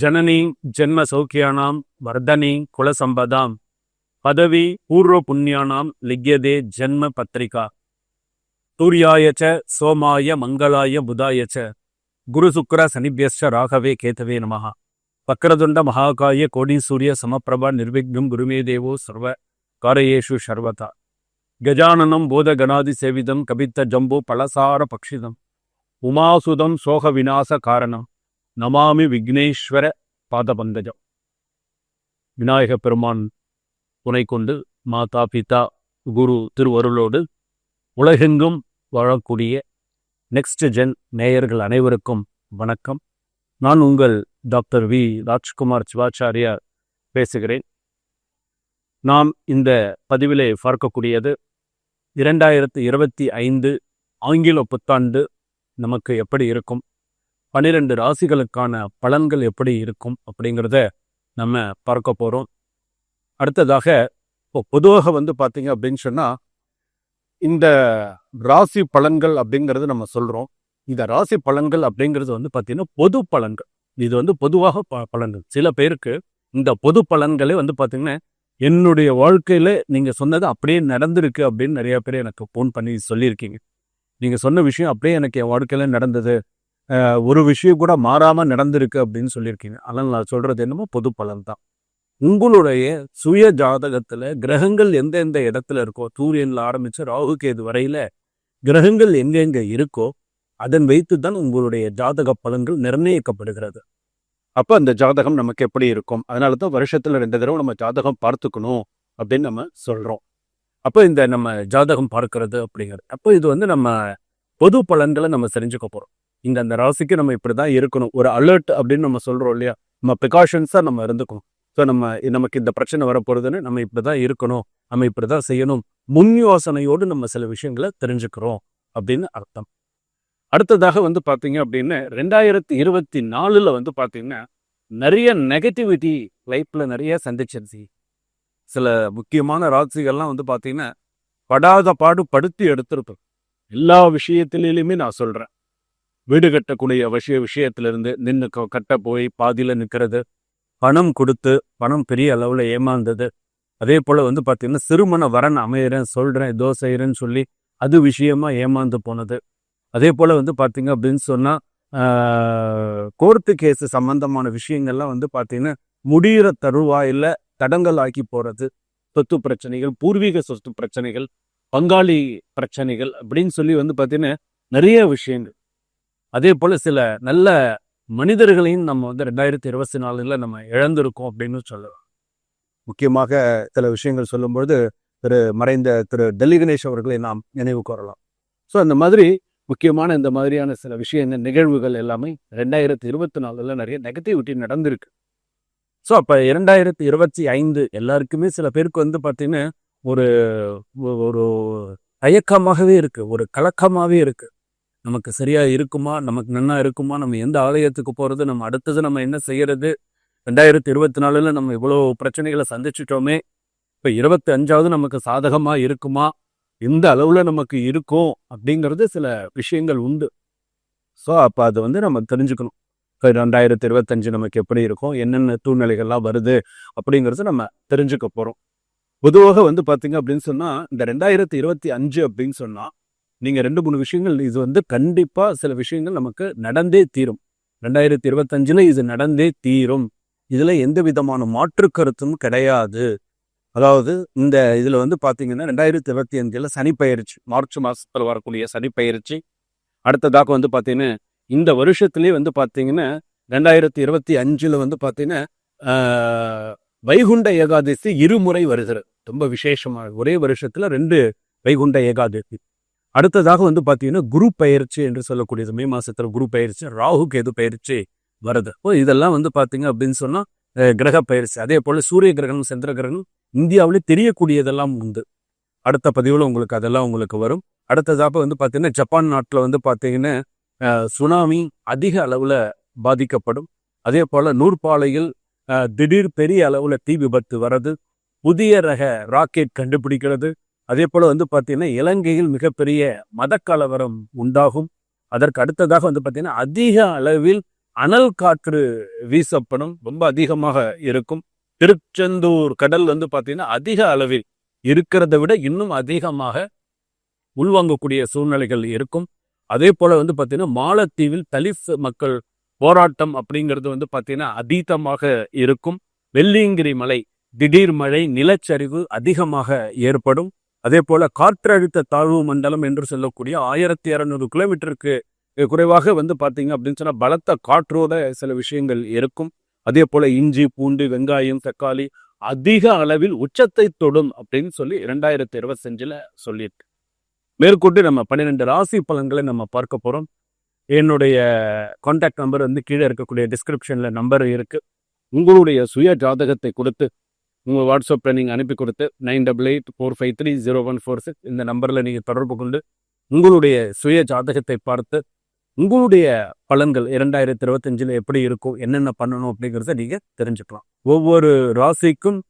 ஜனனி ஜென்ம சௌக்கியானாம் வர்தனி குலசம்பதாம் பதவி பூர்வ புண்ணியானாம் லிக்யதே ஜென்ம பத்திரிகா. சூர்யாயச்ச சோமாய மங்களாய புதாயச்ச குரு சுக்கர சனிபியஸ்ச ராகவே கேதவே நமஹ. வக்ரதுண்ட மகாகாய கோடீசூரிய சமப்பிரபா நிர்விக்னம் குருமே தேவோ சர்வ காரயேஷு சர்வதா. கஜானனம் போதகணாதி சேவிதம் கபித்த ஜம்பு பலசார பக்ஷிதம். உமாசுதம் சோக விநாச காரணம். நமாமி விக்னேஸ்வர பாதபந்தஜம் விநாயக பெருமான் துணை கொண்டு மாதா பிதா குரு திருவருளோடு உலகெங்கும் வாழக்கூடிய நெக்ஸ்ட் ஜென் நேயர்கள் அனைவருக்கும் வணக்கம். நான் உங்கள் டாக்டர் வி. ராஜ்குமார் சிவாச்சாரியார் பேசுகிறேன். நாம் இந்த பதிவிலே பார்க்கக்கூடியது இரண்டாயிரத்து இருபத்தி ஐந்து ஆங்கில புத்தாண்டு நமக்கு எப்படி இருக்கும்? பன்னிரெண்டு ராசிகளுக்கான பலன்கள் எப்படி இருக்கும் அப்படிங்கிறத நம்ம பார்க்க போகிறோம் அடுத்ததாக இப்போ பொதுவாக வந்து பார்த்தீங்க அப்படின்னு சொன்னால் இந்த ராசி பலன்கள் அப்படிங்கிறது நம்ம சொல்கிறோம் இந்த ராசி பலன்கள் அப்படிங்கிறது வந்து பார்த்தீங்கன்னா பொது பலன்கள். இது வந்து பொதுவாக ப பலன்கள். சில பேருக்கு இந்த பொது பலன்களே வந்து பார்த்தீங்கன்னா என்னுடைய வாழ்க்கையில நீங்க சொன்னது அப்படியே நடந்திருக்கு அப்படின்னு நிறைய பேர் எனக்கு ஃபோன் பண்ணி சொல்லியிருக்கீங்க. நீங்க சொன்ன விஷயம் அப்படியே எனக்கு என் வாழ்க்கையில நடந்தது. ஒரு விஷயம் கூட மாறாம நடந்திருக்கு அப்படின்னு சொல்லியிருக்கீங்க. ஆனால் நான் சொல்றது என்னமோ பொது பலன் தான் உங்களுடைய சுய ஜாதகத்துல கிரகங்கள் எந்தெந்த இடத்துல இருக்கோ சூரியன்ல ஆரம்பித்து ராகு கேது வரையில கிரகங்கள் எங்கெங்க இருக்கோ அதன் வைத்து தான் உங்களுடைய ஜாதக பலன்கள் நிர்ணயிக்கப்படுகிறது. அப்ப அந்த ஜாதகம் நமக்கு எப்படி இருக்கும்? அதனால தான் வருஷத்துல ரெண்டு தடவை நம்ம ஜாதகம் பார்த்துக்கணும் அப்படின்னு நம்ம சொல்றோம். அப்போ இந்த நம்ம ஜாதகம் பார்க்கறது அப்படிங்கிறது. அப்போ இது வந்து நம்ம பொது பலன்களை நம்ம தெரிஞ்சுக்க போறோம். இந்த அந்த ராசிக்கு நம்ம இப்படிதான் இருக்கணும். ஒரு அலர்ட் அப்படின்னு நம்ம சொல்றோம் இல்லையா? நம்ம ப்ரிகாஷன்ஸா நம்ம இருந்துக்கணும். ஸோ நம்ம நமக்கு இந்த பிரச்சனை வரப்போறதுன்னு நம்ம இப்படி தான் இருக்கணும். நம்ம இப்படிதான் செய்யணும். முன் யோசனையோடு நம்ம சில விஷயங்களை தெரிஞ்சுக்கிறோம் அப்படின்னு அர்த்தம். அடுத்ததாக வந்து பார்த்தீங்க அப்படின்னு ரெண்டாயிரத்தி இருபத்தி நாலுல வந்து பார்த்தீங்கன்னா நிறைய நெகட்டிவிட்டி லைஃப்பில் நிறைய சந்திச்சிருச்சு. சில முக்கியமான ராசிகள்லாம் வந்து பார்த்தீங்கன்னா படாத பாடு படுத்தி எடுத்திருப்போம் எல்லா விஷயத்திலையுமே நான் சொல்றேன். வீடு கட்டக்கூடிய விஷய விஷயத்திலிருந்து நின்று கட்ட போய் பாதியில நிற்கிறது பணம் கொடுத்து பணம் பெரிய அளவில் ஏமாந்தது. அதே போல வந்து பார்த்தீங்கன்னா சிறுமண வரன் அமையிறேன் சொல்றேன் ஏதோ செய்கிறேன்னு சொல்லி அது விஷயமா ஏமாந்து போனது. அதே போல் வந்து பார்த்தீங்க அப்படின்னு சொன்னால் கோர்ட்டு கேஸு சம்பந்தமான விஷயங்கள்லாம் வந்து பார்த்தீங்கன்னா முடிகிற தருவாயில் தடங்கல் ஆக்கி போகிறது சொத்து பிரச்சனைகள் பூர்வீக சொத்து பிரச்சனைகள் பங்காளி பிரச்சனைகள் அப்படின்னு சொல்லி வந்து பார்த்தீங்கன்னா நிறைய விஷயங்கள். அதே போல் சில நல்ல மனிதர்களையும் நம்ம வந்து ரெண்டாயிரத்தி இருபத்தி நாலுல நம்ம இழந்திருக்கோம் அப்படின்னு சொல்லலாம். முக்கியமாக சில விஷயங்கள் சொல்லும்பொழுது திரு மறைந்த திரு டெல்லி கணேஷ் அவர்களை நாம் நினைவு கூறலாம். ஸோ அந்த மாதிரி முக்கியமான இந்த மாதிரியான சில விஷயங்கள் நிகழ்வுகள் எல்லாமே ரெண்டாயிரத்தி இருபத்தி நாலுல நிறைய நெகட்டிவிட்டி நடந்திருக்கு. ஸோ அப்போ இரண்டாயிரத்தி இருபத்தி ஐந்து எல்லாருக்குமே சில பேருக்கு வந்து பார்த்தீங்கன்னா ஒரு ஒரு தயக்கமாகவே இருக்கு ஒரு கலக்கமாகவே இருக்கு. நமக்கு சரியா இருக்குமா? நமக்கு நன்னா இருக்குமா? நம்ம எந்த ஆலயத்துக்கு போறது? நம்ம அடுத்தது நம்ம என்ன செய்யறது? ரெண்டாயிரத்தி இருபத்தி நாலுல நம்ம இவ்வளோ பிரச்சனைகளை சந்திச்சிட்டோமே. இப்போ இருபத்தி அஞ்சாவது நமக்கு சாதகமா இருக்குமா? எந்த அளவுல நமக்கு இருக்கும் அப்படிங்கிறது சில விஷயங்கள் உண்டு. ஸோ அப்போ அது வந்து நம்ம தெரிஞ்சுக்கணும். ரெண்டாயிரத்தி இருபத்தஞ்சு நமக்கு எப்படி இருக்கும்? என்னென்ன சூழ்நிலைகள்லாம் வருது? அப்படிங்கிறது நம்ம தெரிஞ்சுக்க போகிறோம் பொதுவாக வந்து பார்த்தீங்க அப்படின்னு சொன்னால் இந்த ரெண்டாயிரத்தி இருபத்தி அஞ்சு அப்படின்னு சொன்னால் நீங்கள் ரெண்டு மூணு விஷயங்கள் இது வந்து கண்டிப்பாக சில விஷயங்கள் நமக்கு நடந்தே தீரும். ரெண்டாயிரத்தி இருபத்தஞ்சில் இது நடந்தே தீரும். இதில் எந்த விதமான மாற்று கருத்தும் கிடையாது. அதாவது இந்த இதில் வந்து பார்த்தீங்கன்னா ரெண்டாயிரத்தி இருபத்தி அஞ்சில் சனிப்பயிற்சி மார்ச் மாதத்தில் வரக்கூடிய சனிப்பயிற்சி அடுத்ததாக வந்து பார்த்தீங்கன்னா இந்த வருஷத்துலேயே வந்து பார்த்தீங்கன்னா ரெண்டாயிரத்தி இருபத்தி அஞ்சில் வந்து பார்த்தீங்கன்னா வைகுண்ட ஏகாதசி இருமுறை வருகிறது. ரொம்ப விசேஷமாக ஒரே வருஷத்தில் ரெண்டு வைகுண்ட ஏகாதசி. அடுத்ததாக வந்து பார்த்தீங்கன்னா குரு பயிற்சி என்று சொல்லக்கூடியது. மே மாசத்துல குரு பயிற்சி ராகு கேது பயிற்சி வருது. ஓ இதெல்லாம் வந்து பார்த்தீங்க அப்படின்னு சொன்னா கிரக பயிற்சி அதே போல சூரிய கிரகணம் சந்திர கிரகணம் இந்தியாவிலே தெரியக்கூடியதெல்லாம் உண்டு. அடுத்த பதிவில் உங்களுக்கு அதெல்லாம் உங்களுக்கு வரும். அடுத்ததாக வந்து பார்த்தீங்கன்னா ஜப்பான் நாட்டில் வந்து பார்த்தீங்கன்னா அஹ், சுனாமி அதிக அளவில் பாதிக்கப்படும். அதே போல் நூற்பாலையில் அஹ், திடீர் பெரிய அளவில் தீ விபத்து வர்றது புதிய ரக ராக்கெட் கண்டுபிடிக்கிறது அதே போல் வந்து பார்த்தீங்கன்னா இலங்கையில் மிகப்பெரிய மதக்கலவரம் உண்டாகும். அதற்கு அடுத்ததாக வந்து பார்த்தீங்கன்னா அதிக அளவில் அனல் காற்று வீசப்படும் ரொம்ப அதிகமாக இருக்கும். திருச்செந்தூர் கடல் வந்து பார்த்தீங்கன்னா அதிக அளவில் இருக்கிறத விட இன்னும் அதிகமாக உள்வாங்கக்கூடிய சூழ்நிலைகள் இருக்கும். அதே போல வந்து பார்த்தீங்கன்னா மாலத்தீவில் தலித் மக்கள் போராட்டம் அப்படிங்கிறது வந்து பார்த்தீங்கன்னா அதீதமாக இருக்கும். வெள்ளியங்கிரி மலை திடீர் மழை நிலச்சரிவு அதிகமாக ஏற்படும். அதே போல காற்றழுத்த தாழ்வு மண்டலம் என்று சொல்லக்கூடிய ஆயிரத்தி இரநூறு கிலோமீட்டருக்கு குறைவாக வந்து பார்த்தீங்க அப்படின்னு சொன்னால் பலத்த காற்றோட சில விஷயங்கள் இருக்கும். அதே போல இஞ்சி பூண்டு வெங்காயம் தக்காளி அதிக அளவில் உச்சத்தை தொடும் அப்படின்னு சொல்லி இரண்டாயிரத்தி இருபத்தஞ்சில் சொல்லியிருக்கு. மேற்கொண்டு நம்ம பன்னிரெண்டு ராசி பலன்களை நம்ம பார்க்க போறோம். என்னுடைய கான்டாக்ட் நம்பர் வந்து கீழே இருக்கக்கூடிய டிஸ்கிரிப்ஷன்ல நம்பர் இருக்கு. உங்களுடைய சுய ஜாதகத்தை கொடுத்து உங்கள் வாட்ஸ்அப்பில் நீங்கள் அனுப்பி கொடுத்து nine double eight four five three zero one four six இந்த நம்பரில் நீங்கள் தொடர்பு கொண்டு உங்களுடைய சுய ஜாதகத்தை பார்த்து உங்களுடைய பலன்கள் இரண்டாயிரத்தி இருபத்தஞ்சில் எப்படி இருக்கும் என்னென்ன பண்ணணும் அப்படிங்கிறத நீங்கள் தெரிஞ்சுக்கலாம். ஒவ்வொரு ராசிக்கும்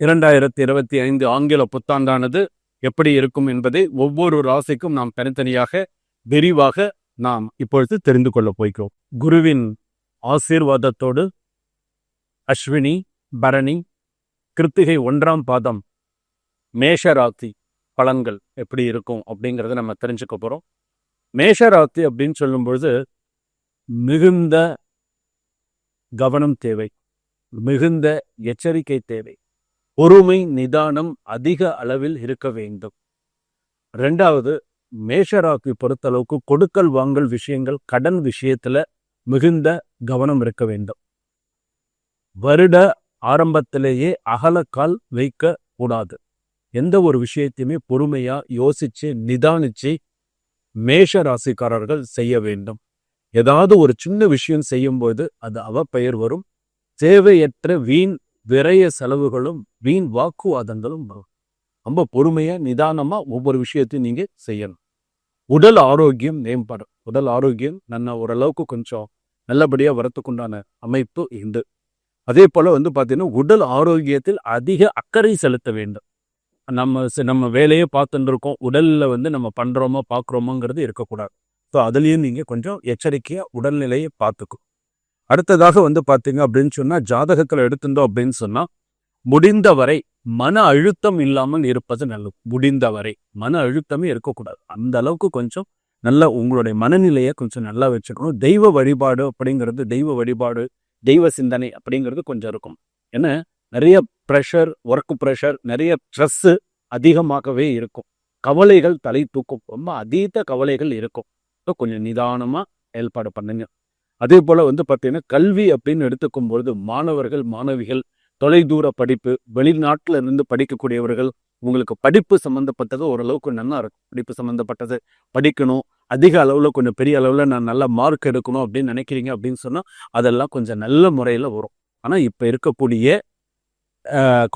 இரண்டாயிரத்தி இருபத்தி ஐந்து ஆங்கில புத்தாண்டானது எப்படி இருக்கும் என்பதை ஒவ்வொரு ராசிக்கும் நாம் தனித்தனியாக விரிவாக நாம் இப்பொழுது தெரிந்து கொள்ள போய்க்கிறோம் குருவின் ஆசீர்வாதத்தோடு அஸ்வினி பரணி கிருத்திகை ஒன்றாம் பாதம் மேஷராத்தி பலன்கள் எப்படி இருக்கும் அப்படிங்கிறத நம்ம தெரிஞ்சுக்க போகிறோம் மேஷராத்தி அப்படின்னு சொல்லும்பொழுது மிகுந்த கவனம் தேவை மிகுந்த எச்சரிக்கை தேவை பொறுமை நிதானம் அதிக அளவில் இருக்க வேண்டும். ரெண்டாவது மேஷராத்தி பொறுத்தளவுக்கு கொடுக்கல் வாங்கல் விஷயங்கள் கடன் விஷயத்துல மிகுந்த கவனம் இருக்க வேண்டும். வருட ஆரம்பத்திலேயே அகலக்கால் வைக்க கூடாது. எந்த ஒரு விஷயத்தையுமே பொறுமையா யோசிச்சு நிதானிச்சு மேஷ ராசிக்காரர்கள் செய்ய வேண்டும். ஏதாவது ஒரு சின்ன விஷயம் செய்யும்போது அது அவப்பெயர் வரும். தேவையற்ற வீண் விரய செலவுகளும் வீண் வாக்குவாதங்களும் வரும். ரொம்ப பொறுமையா நிதானமா ஒவ்வொரு விஷயத்தையும் நீங்க செய்யணும். உடல் ஆரோக்கியம் மேம்படும். உடல் ஆரோக்கியம் நல்ல ஓரளவுக்கு கொஞ்சம் நல்லபடியா வரத்துக்குண்டான அமைப்பு உண்டு அதே போல் வந்து பார்த்திங்கன்னா உடல் ஆரோக்கியத்தில் அதிக அக்கறை செலுத்த வேண்டும். நம்ம ச- நம்ம வேலையே பார்த்துட்டுருக்கோம் இருக்கோம். வந்து நம்ம பண்ணுறோமோ பார்க்குறோமோங்கிறது இருக்கக்கூடாது. ஸோ அதுலேயும் நீங்கள் கொஞ்சம் எச்சரிக்கையாக உடல்நிலையை பார்த்துக்கும் அடுத்ததாக வந்து பார்த்தீங்க அப்படின்னு சொன்னால் ஜாதகத்தில் எடுத்துட்டோம் அப்படின்னு சொன்னால் முடிந்தவரை மன அழுத்தம் இல்லாமல் இருப்பது நல்லது. முடிந்தவரை மன அழுத்தமே இருக்கக்கூடாது. அந்த அளவுக்கு கொஞ்சம் நல்ல உங்களுடைய மனநிலையை கொஞ்சம் நல்லா வச்சுக்கணும். தெய்வ வழிபாடு அப்படிங்கிறது தெய்வ வழிபாடு தெய்வ சிந்தனை அப்படிங்கிறது கொஞ்சம் இருக்கும். ஏன்னா நிறைய ப்ரெஷர் ஒர்க் ப்ரெஷர் நிறைய ஸ்ட்ரெஸ்ஸு அதிகமாகவே இருக்கும். கவலைகள் தலை தூக்கும். ரொம்ப அதீத கவலைகள் இருக்கும். ஸோ கொஞ்சம் நிதானமாக செயல்பாடு பண்ணுங்க. அதே போல் வந்து பார்த்தீங்கன்னா கல்வி அப்படின்னு எடுத்துக்கும் பொழுது மாணவர்கள் மாணவிகள் தொலைதூர படிப்பு வெளிநாட்டில் இருந்து படிக்கக்கூடியவர்கள் உங்களுக்கு படிப்பு சம்மந்தப்பட்டது ஓரளவுக்கு நல்லா இருக்கும். படிப்பு சம்மந்தப்பட்டது படிக்கணும் அதிக அளவில் கொஞ்சம் பெரிய அளவில் நான் நல்ல மார்க் எடுக்கணும் அப்படின்னு நினைக்கிறீங்க அப்படின்னு சொன்னால் அதெல்லாம் கொஞ்சம் நல்ல முறையில் வரும். ஆனால் இப்போ இருக்கக்கூடிய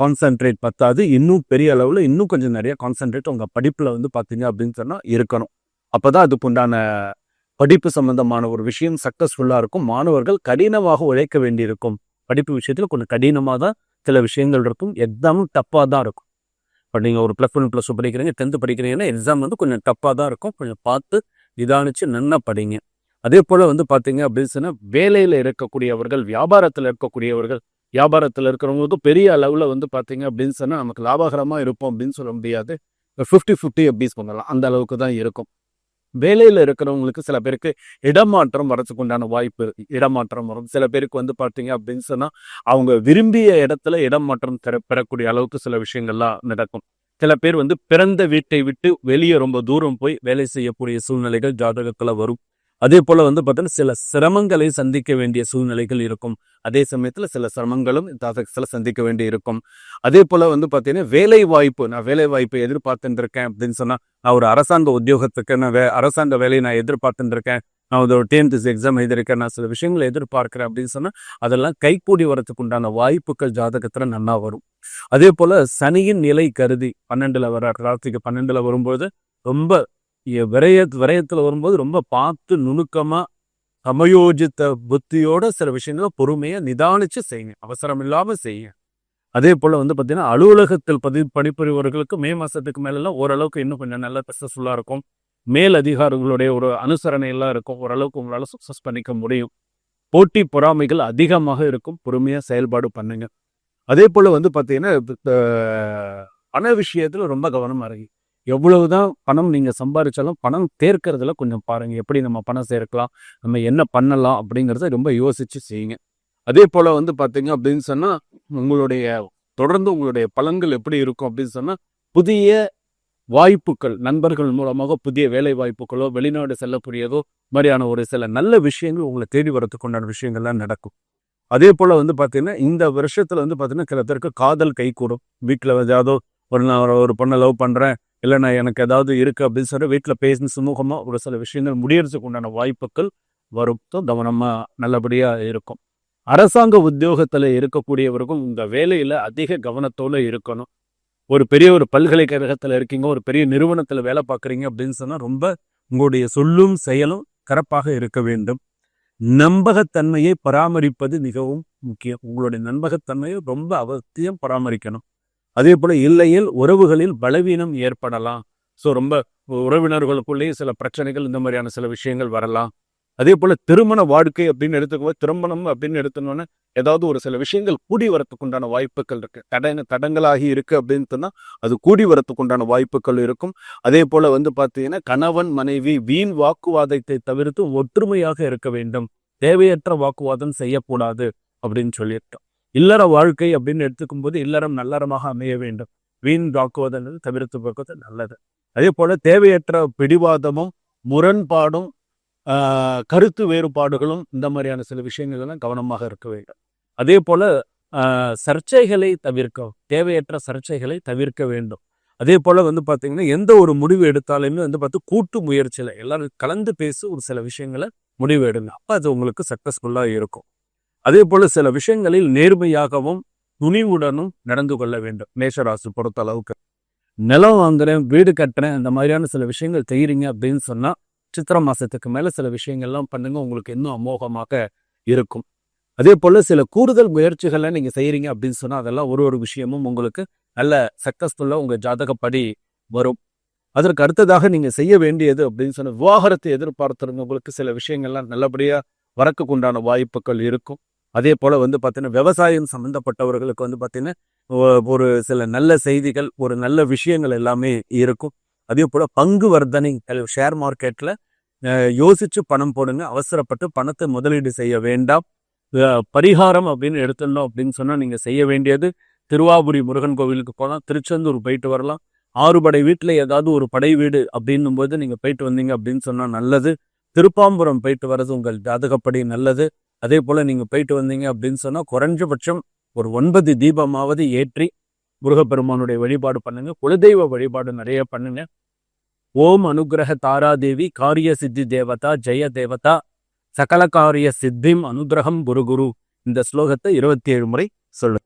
கான்சென்ட்ரேட் பத்தாது. இன்னும் பெரிய அளவில் இன்னும் கொஞ்சம் நிறைய கான்சென்ட்ரேட் உங்கள் படிப்பில் வந்து பார்த்தீங்க அப்படின்னு சொன்னால் இருக்கணும். அப்போ தான் அதுக்கு உண்டான படிப்பு சம்பந்தமான ஒரு விஷயம் சக்ஸஸ்ஃபுல்லாக இருக்கும். மாணவர்கள் கடினமாக உழைக்க வேண்டியிருக்கும். படிப்பு விஷயத்தில் கொஞ்சம் கடினமாக தான் சில விஷயங்கள் இருக்கும். எக்ஸாமும் டப்பாக தான் இருக்கும். இப்போ நீங்கள் ஒரு ப்ளஸ் ஒன் ப்ளஸ் டூ படிக்கிறீங்க டென்த்து படிக்கிறீங்கன்னா எக்ஸாம் வந்து கொஞ்சம் டப்பாக தான் இருக்கும். கொஞ்சம் பார்த்து நிதானிச்சு நல்லா படிங்க. அதே போல் வந்து பார்த்தீங்க அப்படின்னு சொன்னால் வேலையில் இருக்கக்கூடியவர்கள் வியாபாரத்தில் இருக்கக்கூடியவர்கள் வியாபாரத்தில் இருக்கிறவங்களுக்கு பெரிய அளவில் வந்து பார்த்தீங்க அப்படின்னு சொன்னால் நமக்கு லாபகரமாக இருப்போம் அப்படின்னு சொல்ல முடியாது. ஃபிஃப்டி ஃபிஃப்டி அப்படிஸ் பண்ணலாம் அந்த அளவுக்கு தான் இருக்கும். வேலையில் இருக்கிறவங்களுக்கு சில பேருக்கு இடமாற்றம் வரதுக்கு உண்டான வாய்ப்பு இடமாற்றம் வரும். சில பேருக்கு வந்து பார்த்தீங்க அப்படின்னு சொன்னால் அவங்க விரும்பிய இடத்துல இடமாற்றம் பெற பெறக்கூடிய அளவுக்கு சில விஷயங்கள்லாம் நடக்கும். சில பேர் வந்து பிறந்த வீட்டை விட்டு வெளியே ரொம்ப தூரம் போய் வேலை செய்யக்கூடிய சூழ்நிலைகள் ஜாதகத்தில் வரும். அதே போல் வந்து பார்த்தீங்கன்னா சில சிரமங்களை சந்திக்க வேண்டிய சூழ்நிலைகள் இருக்கும். அதே சமயத்தில் சில சிரமங்களும் ஜாதகத்தில் சந்திக்க வேண்டி இருக்கும். அதே போல் வந்து பார்த்தீங்கன்னா வேலை வாய்ப்பு நான் வேலை வாய்ப்பை எதிர்பார்த்துருக்கேன் அப்படின்னு சொன்னால் நான் ஒரு அரசாங்க உத்தியோகத்துக்கு நான் வே அரசாங்க வேலையை நான் எதிர்பார்த்துருக்கேன் நான் ஒரு டிஎன்டிசி எக்ஸாம் எழுதியிருக்கேன் நான் சில விஷயங்களை எதிர்பார்க்கிறேன் அப்படின்னு சொன்னால் அதெல்லாம் கைக்கூடி வரத்துக்கு உண்டான வாய்ப்புகள் ஜாதகத்தில் நல்லா வரும். அதே போல சனியின் நிலை கருதி பன்னெண்டுல வர கார்த்திகை பன்னெண்டுல வரும்போது ரொம்ப எ- விரய வரும்போது ரொம்ப பார்த்து நுணுக்கமாக சமயோஜித்த புத்தியோட சில விஷயங்களை பொறுமையாக நிதானிச்சு செய்யுங்க. அவசரம் இல்லாமல் செய்யுங்க. அதே போல் வந்து பார்த்தீங்கன்னா அலுவலகத்தில் பதி பணிபுரிவர்களுக்கு மே மாதத்துக்கு மேலெல்லாம் ஓரளவுக்கு இன்னும் கொஞ்சம் நல்ல சக்சஸ்ஃபுல்லா இருக்கும். மேல் அதிகாரிகளுடைய ஒரு அனுசரணையெல்லாம் இருக்கும். ஓரளவுக்கு உங்களால் சக்ஸஸ் பண்ணிக்க முடியும். போட்டி பொறாமைகள் அதிகமாக இருக்கும். பொறுமையாக செயல்பாடு பண்ணுங்க. அதே போல் வந்து பார்த்தீங்கன்னா பண விஷயத்தில் ரொம்ப கவனமாக இருக்கு எவ்வளவுதான் பணம் நீங்கள் சம்பாதிச்சாலும் பணம் தேர்க்கறதுல கொஞ்சம் பாருங்கள் எப்படி நம்ம பணம் சேர்க்கலாம்? நம்ம என்ன பண்ணலாம்? அப்படிங்கிறத ரொம்ப யோசித்து செய்யுங்க. அதே போல் வந்து பார்த்தீங்க அப்படின்னு சொன்னால் உங்களுடைய தொடர்ந்து உங்களுடைய பலன்கள் எப்படி இருக்கும் அப்படின்னு சொன்னால் புதிய வாய்ப்புகள் நண்பர்கள் மூலமாக புதிய வேலை வாய்ப்புகளோ வெளிநாடு செல்லக்கூடியதோ மாதிரியான ஒரு சில நல்ல விஷயங்கள் உங்களை தேடி வரதுக்கு உண்டான விஷயங்கள்லாம் நடக்கும். அதே போல வந்து பாத்தீங்கன்னா இந்த வருஷத்துல வந்து பாத்தீங்கன்னா சில பேருக்கு காதல் கைகூடும் வீட்டில் ஏதாவது ஒரு நான் ஒரு- பொண்ணை லவ் பண்றேன். இல்லை நான் எனக்கு ஏதாவது இருக்கு அப்படின்னு சொல்லி வீட்டில் பேசின சுமூகமா ஒரு சில விஷயங்கள் முடியறதுக்கு உண்டான வாய்ப்புகள் வரும். கவனமாக கவனமா நல்லபடியா இருக்கும். அரசாங்க உத்தியோகத்துல இருக்கக்கூடியவருக்கும் இந்த வேலையில அதிக கவனத்தோடு இருக்கணும். ஒரு பெரிய ஒரு பல்கலைக்கழகத்தில் இருக்கீங்க ஒரு பெரிய நிறுவனத்தில் வேலை பார்க்குறீங்க அப்படின்னு சொன்னால் ரொம்ப உங்களுடைய சொல்லும் செயலும் கரப்பாக இருக்க வேண்டும். நம்பகத்தன்மையை பராமரிப்பது மிகவும் முக்கியம். உங்களுடைய நம்பகத்தன்மையை ரொம்ப அவசியம் பராமரிக்கணும். அதே போல இல்லையில் உறவுகளில் பலவீனம் ஏற்படலாம். ஸோ ரொம்ப உறவினர்களுக்குள்ளேயே சில பிரச்சனைகள் இந்த மாதிரியான சில விஷயங்கள் வரலாம். அதே போல் திருமண வாழ்க்கை அப்படின்னு எடுத்துக்கும்போது திருமணம் அப்படின்னு எடுத்தோன்னே ஏதாவது ஒரு சில விஷயங்கள் கூடி வரத்துக்குண்டான வாய்ப்புகள் இருக்கு. தடங்க தடங்களாகி இருக்கு அப்படின்னு சொன்னால் அது கூடி வரத்துக்குண்டான வாய்ப்புகள் இருக்கும். அதே போல வந்து பார்த்தீங்கன்னா கணவன் மனைவி வீண் வாக்குவாதத்தை தவிர்த்து ஒற்றுமையாக இருக்க வேண்டும். தேவையற்ற வாக்குவாதம் செய்யக்கூடாது அப்படின்னு சொல்லியிருக்கோம். இல்லற வாழ்க்கை அப்படின்னு எடுத்துக்கும் போது இல்லறம் நல்லறமாக அமைய வேண்டும். வீண் வாக்குவாதம் தவிர்த்து பார்க்கிறது நல்லது. அதே போல தேவையற்ற பிடிவாதமும் முரண்பாடும் கருத்து வேறுபாடுகளும் இந்த மாதிரியான சில விஷயங்கள் எல்லாம் கவனமாக இருக்க வேண்டும். அதே போல் சர்ச்சைகளை தவிர்க்க தேவையற்ற சர்ச்சைகளை தவிர்க்க வேண்டும். அதே போல் வந்து பார்த்திங்கன்னா எந்த ஒரு முடிவு எடுத்தாலுமே வந்து பார்த்து கூட்டு முயற்சியில் எல்லாரும் கலந்து பேசி ஒரு சில விஷயங்களை முடிவு எடுங்க. அப்போ அது உங்களுக்கு சக்ஸஸ்ஃபுல்லாக இருக்கும். அதே போல் சில விஷயங்களில் நேர்மையாகவும் துணிவுடனும் நடந்து கொள்ள வேண்டும். மேஷராசி பொறுத்த அளவுக்கு. நிலம் வாங்குறேன் வீடு கட்டுறேன் இந்த மாதிரியான சில விஷயங்கள் செய்கிறீங்க அப்படின்னு சொன்னால் சித்திரை மாசத்துக்கு மேல சில விஷயங்கள்லாம் பண்ணுங்க. உங்களுக்கு இன்னும் அமோகமாக இருக்கும். அதே போல சில கூடுதல் முயற்சிகளை நீங்க செய்யறீங்க அப்படின்னு சொன்னா அதெல்லாம் ஒரு ஒரு விஷயமும் உங்களுக்கு நல்ல சக்ஸஸ்ஃபுல்லாக உங்க ஜாதகப்படி வரும். அதற்கு அடுத்ததாக நீங்க செய்ய வேண்டியது அப்படின்னு சொன்ன விவாகரத்தை எதிர்பார்த்துறவங்களுக்கு சில விஷயங்கள்லாம் நல்லபடியா வரக்கு உண்டான வாய்ப்புகள் இருக்கும். அதே போல வந்து பார்த்தீங்கன்னா விவசாயம் சம்பந்தப்பட்டவர்களுக்கு வந்து பார்த்தீங்கன்னா ஒரு சில நல்ல செய்திகள் ஒரு நல்ல விஷயங்கள் எல்லாமே இருக்கும். அதே போல் பங்கு வர்த்தனை ஷேர் மார்க்கெட்டில் யோசித்து யோசிச்சு பணம் போடுங்க அவசரப்பட்டு பணத்தை முதலீடு செய்ய வேண்டாம். பரிகாரம் அப்படின்னு எடுத்துடணும் அப்படின்னு சொன்னால் நீங்கள் செய்ய வேண்டியது திருவாபுரி முருகன் கோவிலுக்கு போகலாம் திருச்செந்தூர் போயிட்டு வரலாம். ஆறு படை வீட்டில் ஏதாவது ஒரு படை வீடு அப்படின்னும் போது நீங்கள் போயிட்டு வந்தீங்க அப்படின்னு சொன்னால் நல்லது. திருப்பாம்புரம் போயிட்டு வர்றது உங்கள் ஜாதகப்படி நல்லது. அதே போல் நீங்கள் போயிட்டு வந்தீங்க அப்படின்னு சொன்னால் குறைஞ்சபட்சம் ஒரு ஒன்பது தீபமாவது ஏற்றி முருகப்பெருமானுடைய வழிபாடு பண்ணுங்க. குலதெய்வ வழிபாடு நிறைய பண்ணுங்க. ஓம் அனுகிரக தாராதேவி காரிய சித்தி தேவதா ஜெய தேவதா சகல காரிய சித்திம் அனுகிரகம் குரு குரு. இந்த ஸ்லோகத்தை இருபத்தி ஏழு முறை சொல்லு